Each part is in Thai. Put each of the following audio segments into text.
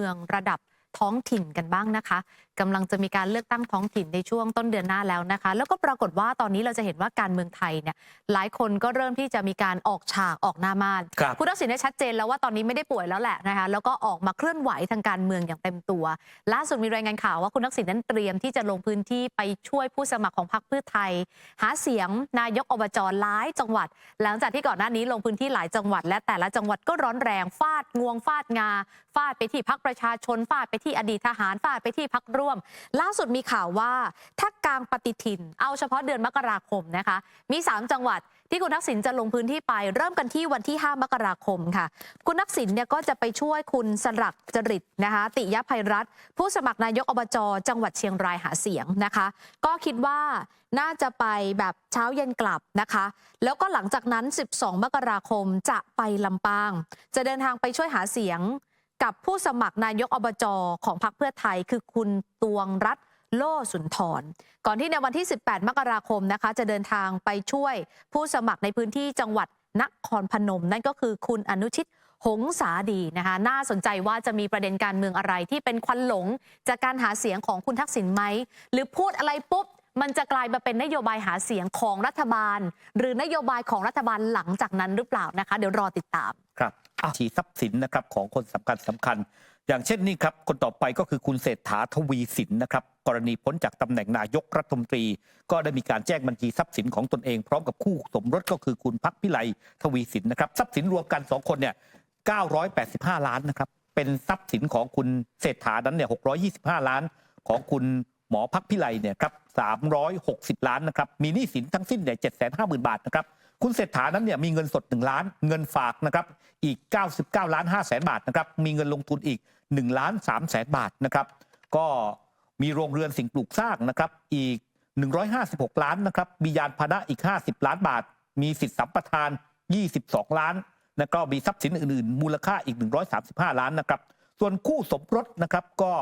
มืองระดับ ท้องถิ่นกันบ้างนะคะกำลังจะมีการเลือกตั้งท้องถิ่นในช่วงต้นเดือนหน้าแล้วนะคะ แล้วก็ปรากฏว่าตอนนี้เราจะเห็นว่าการเมืองไทยเนี่ยหลายคนก็เริ่มที่จะมีการออกฉากออกหน้าม่านครับคุณทักษิณเนี่ยชัดเจนแล้วว่าตอนนี้ไม่ได้ป่วยแล้วแหละนะคะแล้วก็ออกมาเคลื่อนไหวทางการเมืองอย่างเต็มตัว ล่าสุดมีรายงานข่าวว่าคุณทักษิณนั้นเตรียมที่จะลงพื้นที่ไปช่วยผู้สมัครของพรรคเพื่อไทย หาเสียงนายกอบจหลายจังหวัด หลังจากที่ก่อนหน้านี้ลงพื้นที่หลายจังหวัด และแต่ละจังหวัดก็ร้อนแรงฟาดงวงฟาดงาฟาดไปที่พักประชาชนฟาดไปที่อดีตทหารฟาดไปที่พักร่วม ล่าสุดมีข่าวว่าถ้ากลางปฏิทิน เอาเฉพาะเดือนมกราคมนะคะ มี 3 จังหวัดที่คุณทักษิณจะลงพื้นที่ไป เริ่มกันที่วันที่ 5 มกราคมค่ะ คุณทักษิณเนี่ยก็จะไปช่วยคุณสลักจริตนะคะติยภัยรัตน์ผู้สมัครนายกอบจ จังหวัดเชียงรายหาเสียงนะคะ ก็คิดว่าน่าจะไปแบบเช้าเย็นกลับนะคะ แล้วก็หลังจากนั้น 12 มกราคมจะไปลำปาง จะเดินทางไปช่วยหาเสียง กับผู้สมัครนายกอบจของพรรคเพื่อไทย คือคุณตวงรัตโล่สุนทร ก่อนที่ในวันที่ 18 มกราคมนะคะ จะเดินทางไปช่วยผู้สมัครในพื้นที่จังหวัดนครพนม นั่นก็คือคุณอนุชิตหงสาดีนะคะน่าสนใจว่าจะมีประเด็นการเมืองอะไรที่เป็นควันหลง จากการหาเสียงของคุณทักษิณไหม หรือพูดอะไรปุ๊บ มันจะกลายมาเป็นนโยบายหาเสียงของรัฐบาล หรือนโยบายของรัฐบาลหลังจากนั้นหรือเปล่านะคะ เดี๋ยวรอติดตามครับ ฉีทรัพย์สินนะครับของคนสำคัญสำคัญ อย่างเช่นนี่ครับคนต่อไปก็คือคุณเศรษฐาทวีสินนะครับกรณีพ้นจากตำแหน่งนายกรัฐมนตรี ก็ได้มีการแจ้งบัญชีทรัพย์สินของตนเองพร้อมกับคู่สมรสก็คือคุณพักพิไลทวีสินนะครับทรัพย์สินรวมกันสองคนเนี่ย985 ล้านนะครับเป็นทรัพย์สินของคุณเศรษฐานั้นเนี่ย625 ล้านของคุณหมอพักพิไลเนี่ยครับ360 ล้านนะครับมีหนี้สินทั้งสิ้นเนี่ย750,000 บาทนะครับ คุณเศรษฐานั้นเนี่ยมีเงินสด 1 ล้าน เงินฝากนะครับอีก 99 ล้าน5แสนบาทนะครับมีเงินลงทุนอีก1ล้าน3แสนบาทนะครับก็มีโรงเรือนสิ่งปลูกสร้างนะครับอีก 156 ล้านนะครับมียานพาหนะอีก 50 ล้านบาท มีสิทธิสัมปทาน 22 ล้านแล้วก็มีทรัพย์สินอื่นๆ มูลค่าอีก 135 ล้านนะครับส่วนคู่สมรสนะครับก็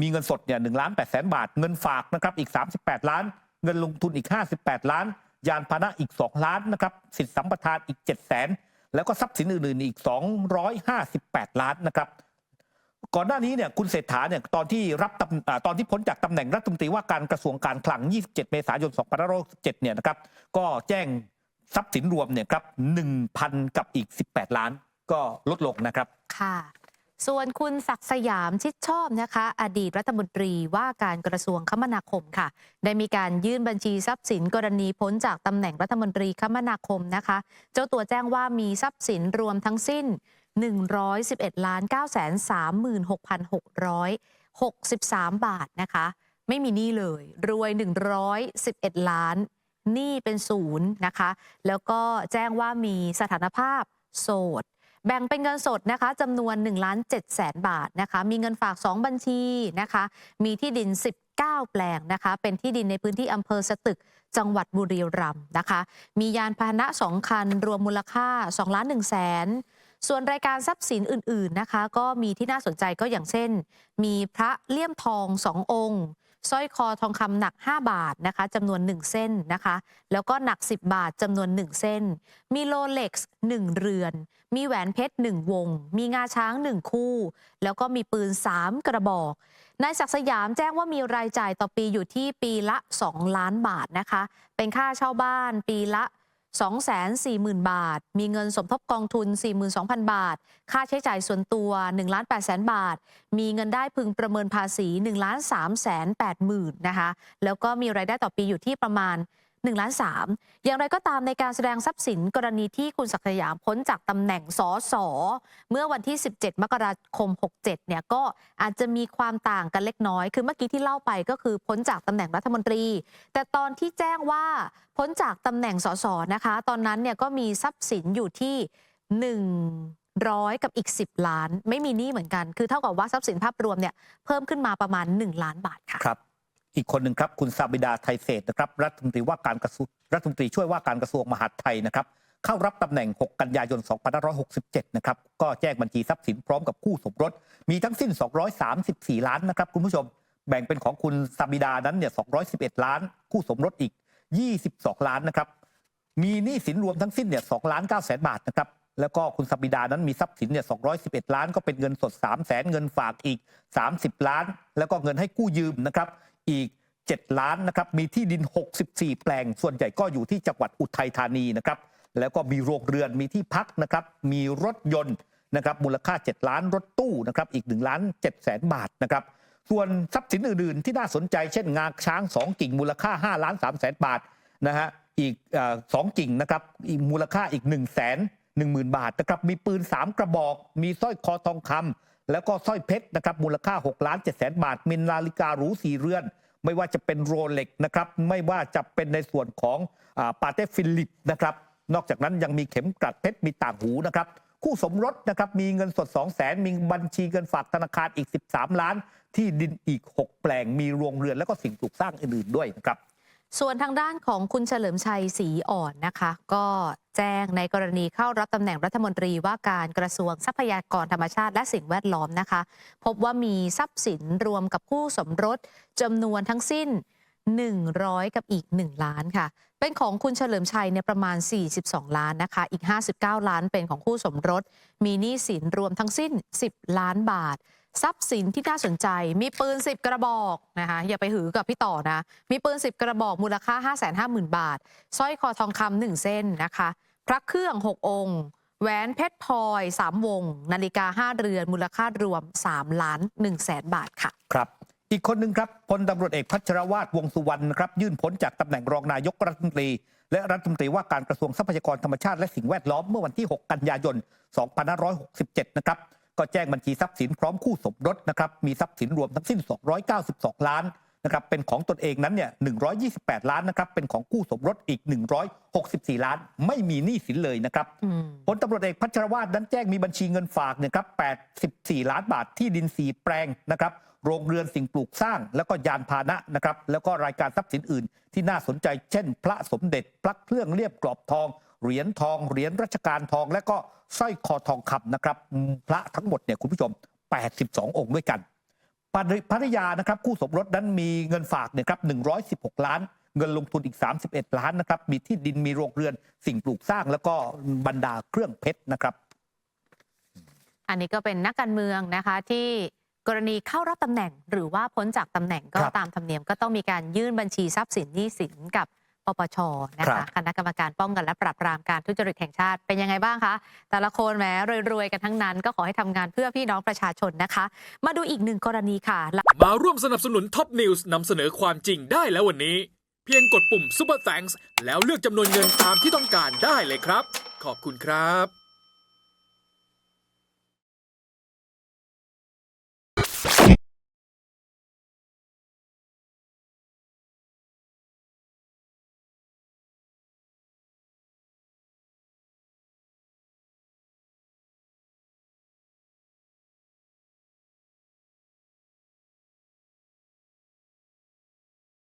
มีเงินสดเนี่ย1ล้าน8แสนบาท เงินฝากนะครับอีก 38 ล้าน เงินลงทุนอีก 58 ล้าน ยานพาหนะอีก 2 ล้านนะครับสิทธิสัมปทานอีก 7 0 0แสนแล้วก็ทรัพย์สินอื่นๆอีก 258 ล้านนะครับก่อนหน้านี้เนี่ยคุณเศรษฐาเนี่ยตอนที่รับตำอ่าตอนที่พ้นจากตำแหน่งรัฐมนตรีว่าการกระทรวงการคลัง 27 เมษายน 2567 เนี่ยนะครับก็แจ้งทรัพย์สินรวมเนี่ยครับ1,000 กับอีก 18 ล้านก็ลดลงนะครับค่ะ ส่วนคุณศักดิ์สยามชิดชอบนะคะ อดีตรัฐมนตรีว่าการกระทรวงคมนาคมค่ะ ได้มีการยื่นบัญชีทรัพย์สินกรณีพ้นจากตำแหน่งรัฐมนตรีคมนาคมนะคะ เจ้าตัวแจ้งว่ามีทรัพย์สินรวมทั้งสิ้น 111ล้าน9 36,663 บาทนะคะ ไม่มีหนี้เลย รวย 111 ล้านหนี้เป็นศูนย์นะคะ แล้วก็แจ้งว่ามีสถานภาพโสด แบ่งเป็นเงินสดนะคะจำนวน1ล้าน7แสนบาทนะคะมีเงินฝาก 2 บัญชีนะคะมีที่ดิน 19 แปลงนะคะเป็นที่ดินในพื้นที่อำเภอสตึกจังหวัดบุรีรัมย์นะคะ มียานพาหนะ 2 คัน รวมมูลค่า2ล้าน1แสนส่วนรายการทรัพย์สินอื่น ๆนะคะ ก็มีที่น่าสนใจก็อย่างเช่น มีพระเลี่ยมทองสององค์ สร้อยคอทองคำหนัก 5 บาทนะคะจำนวน 1 เส้นนะคะ แล้วก็หนัก 10 บาทจำนวน 1 เส้น มีโลเล็กซ์1เรือน มีแหวนเพชร 1 วง มีงาช้าง 1 คู่ แล้วก็มีปืน 3 กระบอกนายศักดิ์สยามแจ้งว่ามีรายจ่ายต่อปีอยู่ที่ปีละ 2 ล้านบาทนะคะ เป็นค่าเช่าบ้านปีละ 240,000 บาท มีเงินสมทบกองทุน 42,000 บาท ค่าใช้จ่ายส่วนตัว1ล้าน8แสนบาท มีเงินได้พึงประเมินภาษี1ล้าน3แสน8หมื่นนะคะ แล้วก็มีรายได้ต่อปีอยู่ที่ประมาณ 1ล้าน3อย่างไรก็ตามในการแสดงทรัพย์สินกรณีที่คุณศักดิ์สยามพ้นจากตำแหน่งสอสอเมื่อวันที่ 17 มกราคม 67 เนี่ยก็อาจจะมีความต่างกันเล็กน้อย คือเมื่อกี้ที่เล่าไปก็คือพ้นจากตำแหน่งรัฐมนตรี แต่ตอนที่แจ้งว่าพ้นจากตำแหน่งสสนะคะ ตอนนั้นเนี่ยก็มีทรัพย์สินอยู่ที่100กับอีก 10 ล้าน ไม่มีหนี้เหมือนกัน คือเท่ากับว่าทรัพย์สินภาพรวมเนี่ยเพิ่มขึ้นมาประมาณ 1 ล้านบาทค่ะครับ อีกคนหนึ่งครับคุณซาบิดาไทยเศษนะครับรัฐมนตรีว่าการกระทรวงรัฐมนตรีช่วยว่าการกระทรวงมหาดไทยนะครับเข้ารับตำแหน่ง 6 กันยายน 2567 นะครับ ก็แจ้งบัญชีทรัพย์สินพร้อมกับคู่สมรส มีทั้งสิ้น 234 ล้านนะครับ คุณผู้ชม แบ่งเป็นของคุณซาบิดานั้นเนี่ย 211 ล้าน คู่สมรสอีก 22 ล้านนะครับ มีหนี้สินรวมทั้งสิ้นเนี่ย 2 ล้าน9แสนบาทนะครับ แล้วก็คุณสปิดานั้นมีทรัพย์สินเนี่ย 211 ล้าน ก็เป็นเงินสด3 0 0แสนเงินฝากอีก 30 ล้าน แล้วก็เงินให้กู้ยืมนะครับ อีก 7 ล้านนะครับ มีที่ดิน 64 แปลง ส่วนใหญ่ก็อยู่ที่จังหวัดอุทัยธานีนะครับ แล้วก็มีโรงเรือน มีที่พักนะครับ มีรถยนต์นะครับ มูลค่า 7 ล้านรถตู้นะครับ อีก1ล้าน7แสนบาทนะครับ ส่วนทรัพย์สินอื่นๆ ที่น่าสนใจ เช่น งาช้าง 2 กิ่ง มูลค่า5ล้าน3แสนบาทนะฮะ อีกสองกิ่งนะครับ อีกมูลค่าอีก1นึ่งแสนหนึ่งหมื่นบาทนะครับ มีปืน 3 กระบอก มีสร้อยคอทองคำแล้วก็สร้อยเพชรนะครับ มูลค่า6ล้าน7แสนบาท มีนาฬิกาหรูสี่เรือน ไม่ว่าจะเป็นโรเล็กนะครับไม่ว่าจะเป็นในส่วนของปาเต้ฟิลิปนะครับนอกจากนั้นยังมีเข็มกลัดเพชรมีต่างหูนะครับคู่สมรสนะครับมีเงินสด 2 0 0แสนมีบัญชีเงินฝากธนาคารอีก 13 ล้าน ที่ดินอีก 6 แปลงมีโรงเรือนและก็สิ่งปลูกสร้างอื่นๆด้วยนะครับ ส่วนทางด้านของคุณเฉลิมชัยศรีอ่อนนะคะ ก็แจ้งในกรณีเข้ารับตำแหน่งรัฐมนตรีว่าการกระทรวงทรัพยากรธรรมชาติและสิ่งแวดล้อมนะคะ พบว่ามีทรัพย์สินรวมกับคู่สมรสจำนวนทั้งสิ้น 100 กับอีก 1 ล้านค่ะ เป็นของคุณเฉลิมชัยเนี่ยประมาณ 42 ล้านนะคะ อีก 59 ล้านเป็นของคู่สมรส มีหนี้สินรวมทั้งสิ้น 10 ล้านบาท ทรัพย์สินที่น่าสนใจ มีปืน 10 กระบอกนะคะอย่าไปหือกับพี่ต่อนะ มีปืน 10 กระบอกมูลค่า 550,000 บาทสร้อยคอทองคำหนึ่งเส้นนะคะ พระเครื่อง 6 องค์แหวนเพชรพลอย 3 วง นาฬิกา 5 เรือน มูลค่ารวม 3 ล้าน1แสนบาทค่ะ ครับ อีกคนหนึ่งครับพลตำรวจเอกพัชรวาทวงสุวรรณครับยื่นพ้นจากตำแหน่งรองนายกรัฐมนตรี และรัฐมนตรีว่าการกระทรวงทรัพยากรธรรมชาติและสิ่งแวดล้อมเมื่อวันที่ 6 กันยายน 2567 นะครับ ก็แจ้งบัญชีทรัพย์สินพร้อมคู่สมรสนะครับมีทรัพย์สินรวมทั้งสิ้น 292 ล้านนะครับเป็นของตนเองนั้นเนี่ย128 ล้านนะครับเป็นของคู่สมรสอีก 164 ล้าน ไม่มีหนี้สินเลยนะครับอืมพลตำรวจเอกพัชรวาทนั้นแจ้งมีบัญชีเงินฝากเนี่ยครับ84 ล้านบาทที่ดิน4แปลงนะครับโรงเรือนสิ่งปลูกสร้าง แล้วก็ยานพาหนะนะครับแล้วก็รายการทรัพย์สินอื่น ที่น่าสนใจเช่น พระสมเด็จพระเครื่องเรียบกรอบทอง เหรียญทองเหรียญรัชกาลทอง และก็สร้อยคอทองคำนะครับอืมพระทั้งหมดเนี่ยคุณผู้ชม 82 องค์ด้วยกันภรรภรรยานะครับคู่สมรสนั้นมีเงินฝากเนี่ยครับ116 ล้าน เงินลงทุนอีก 31 ล้านนะครับมีที่ดินมีโรงเรือนสิ่งปลูกสร้างแล้วก็บรรดาเครื่องเพชรนะครับ อันนี้ก็เป็นนักการเมืองนะคะที่กรณีเข้ารับตำแหน่งหรือว่าพ้นจากตำแหน่งก็ครับตามธรรมเนียมก็ต้องมีการยื่นบัญชีทรัพย์สินหนี้สินกับ ปปชนะครัคะบคณะกรรมการป้องกันและปราบปรามการทุจริตแห่งชาติเป็นยังไงบ้างคะแต่ละคนแหมรวยๆกันทั้งนั้น ก็ขอให้ทำงานเพื่อพี่น้องประชาชนนะคะ มาดูอีกหนึ่งกรณีค่ะ มาร่วมสนับสนุนท็อปนิวส์นำเสนอความจริงได้แล้ววันนี้ เพียงกดปุ่ม Super Thanks แล้วเลือกจำนวนเงินตามที่ต้องการได้เลยครับ ขอบคุณครับ